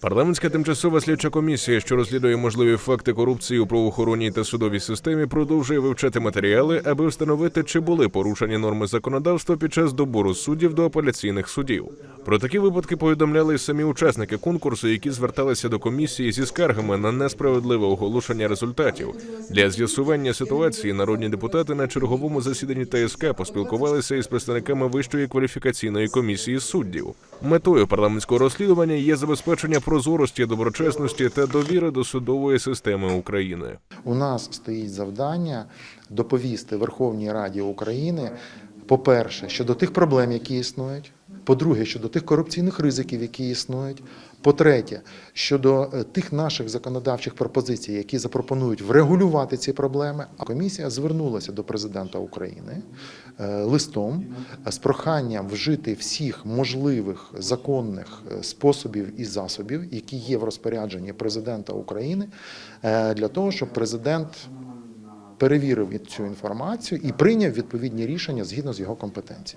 Парламентська тимчасова слідча комісія, що розслідує можливі факти корупції у правоохоронній та судовій системі, продовжує вивчати матеріали, аби встановити, чи були порушені норми законодавства під час добору суддів до апеляційних судів. Про такі випадки повідомляли й самі учасники конкурсу, які зверталися до комісії зі скаргами на несправедливе оголошення результатів. Для з'ясування ситуації народні депутати на черговому засіданні ТСК поспілкувалися із представниками Вищої кваліфікаційної комісії суддів. Метою парламентського розслідування є забезпечення прозорості, доброчесності та довіри до судової системи України. У нас стоїть завдання доповісти Верховній Раді України, по-перше, щодо тих проблем, які існують. По-друге, щодо тих корупційних ризиків, які існують. По-третє, щодо е, тих наших законодавчих пропозицій, які запропонують врегулювати ці проблеми. А комісія звернулася до президента України е, листом з проханням вжити всіх можливих законних е, способів і засобів, які є в розпорядженні президента України, для того, щоб президент перевірив цю інформацію і прийняв відповідні рішення згідно з його компетенцією.